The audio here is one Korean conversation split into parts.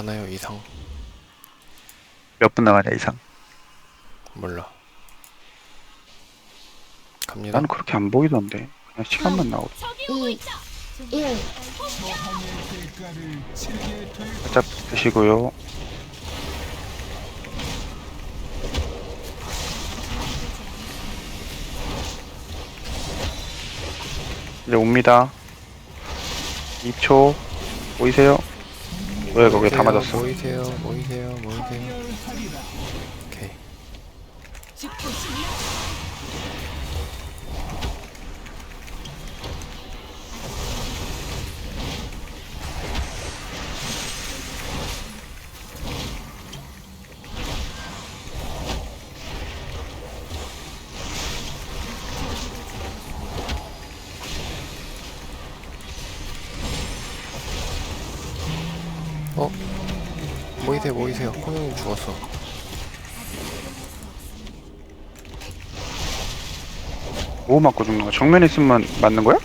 가나요 이상? 몇분 나가냐 이상 몰라. 갑니다. 나는 그렇게 안 보이던데 그냥 시간만 나오고 2, 1. 살짝 드시고요 이제 옵니다 2초 보이세요? 왜 거기 다 맞았어 모이세요, 모이세요, 모이세요. 오케이. 모이세요, 모이세요. 코형님 죽었어. 뭐 맞고 죽는 거야? 정면에 있으면 맞는 거야?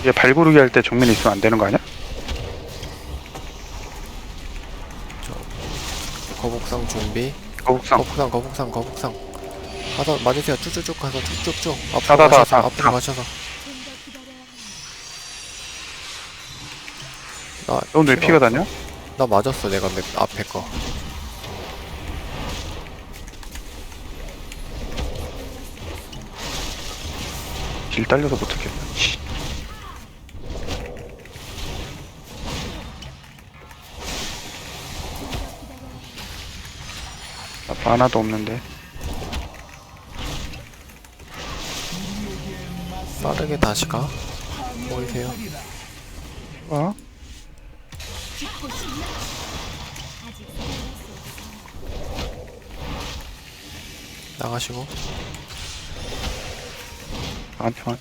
이게 발구르기 할 때 정면에 있으면 안 되는 거 아니야? 거북상 준비. 거북상 거북상, 거북상, 거북상. 가서 맞으세요. 쭉쭉쭉 가서 쭉쭉쭉. 앞으로 다다다, 가셔서, 다, 앞으로 다. 가셔서. 나넌왜 피가 다냐? 나 맞았어 내가 맨 앞에 거. 길 딸려서 못하겠네 씨. 나 하나도 없는데 빠르게 다시 가. 모이세요. 어? 나가시고. 나한테만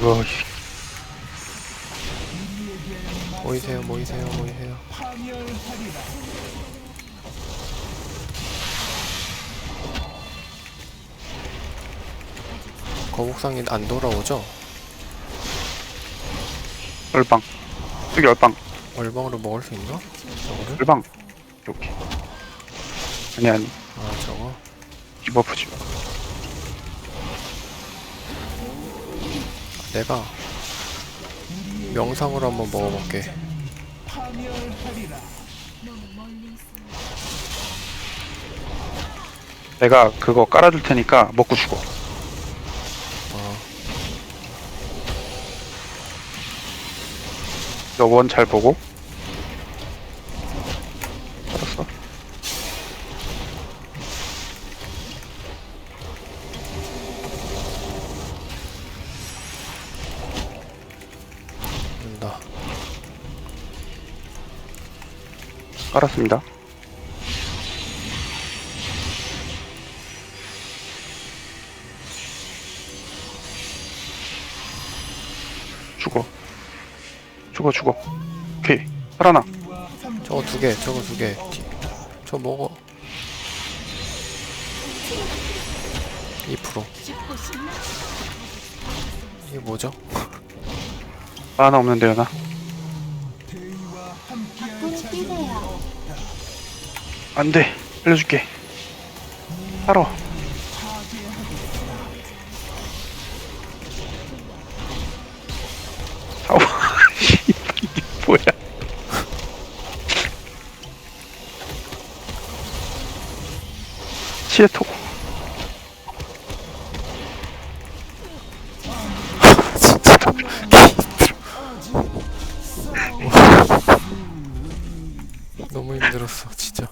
우와 씨. 모이세요, 모이세요, 모이세요. 거북상이 안 돌아오죠? 얼방 여기 얼방 얼방으로 먹을 수 있나? 저거를? 얼방 여기 아니 아니 아 저거? 디버프지 내가 명상으로 한번 먹어볼게. 내가 그거 깔아줄 테니까 먹고 죽어 어, 너원 잘 보고. 알았어. 된다. 깔았습니다. 죽어 죽어 죽어 오케이 살아나 저거 두 개, 저거 두 개. 디- 저거 먹어. 2% 이게 뭐죠? 하나 없는데요 나. 안돼 알려줄게 살아 시에토 진짜 너무 힘들었어 진짜